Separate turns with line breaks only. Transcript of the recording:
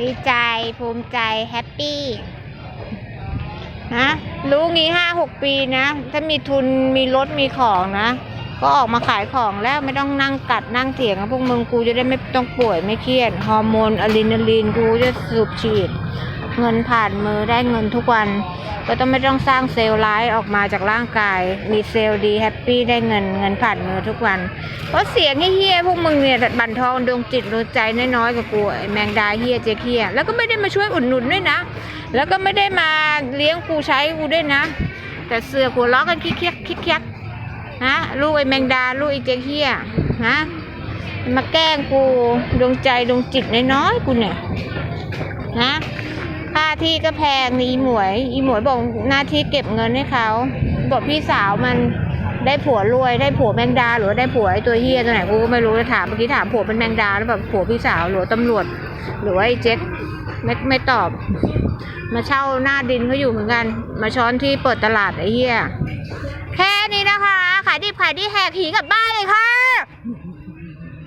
ดีใจภูมิใจแฮปปี้นะรู้งี้ห้าหกปีนะ ถ้ามีทุนมีรถมีของนะ ก็ออกมาขายของแล้วไม่ต้องนั่งกัดนั่งเถียงกับพวกมึงกูจะได้ไม่ต้องป่วยไม่เครียดฮอร์โมนอะดรีนาลีนกูจะสูบฉีด เงินผ่านมือได้เงินทุกวัน ก็ต้องไม่ต้องสร้างเซลล์ร้ายออกมาจากร่างกาย มีเซลล์ดีแฮปปี้ได้เงินเงินผ่านมือทุกวัน เพราะเสียงเฮี้ยพวกมึงเนี่ยบั่นทอนดวงจิตดวงใจน้อยๆกับกูไอแมงดาเฮี้ยเจ๊เฮี้ยแล้วก็ไม่ได้มาช่วยอุดหนุนด้วยนะ แล้วก็ไม่ได้มาเลี้ยงกูใช้กูด้วยนะ แต่เสือกหัวล้อกันคิกเคียกคิกเคียกนะลูกไอ้แมงดาลูกไอ้เจ๊เฮี้ยนะมาแกล้งกูดวงใจดวงจิตน้อยๆกูเนี่ยนะาที่ก็แพงนี่อีหมวย อีหมวยบอกหน้าที่เก็บเงินให้เขาบอกพี่สาวมันได้ผัวรวยได้ผัวแมงดาหรือได้ผัวไอ้ตัวเฮียตัวไหนกูก็ไม่รู้จะถามเมื่อกี้ถามผัวเป็นแมงดาแล้วแบบผัวพี่สาวหรือตำรวจ หรือว่าไอ้เจ็ดไม่ไม่ตอบ มาเช่าหน้าดินเขาอยู่เหมือนกัน มาช้อนที่เปิดตลาดไอ้เฮียแค่นี้นะคะ ขายดิบขายดีแหกหีกลับบ้านเลยค่ะ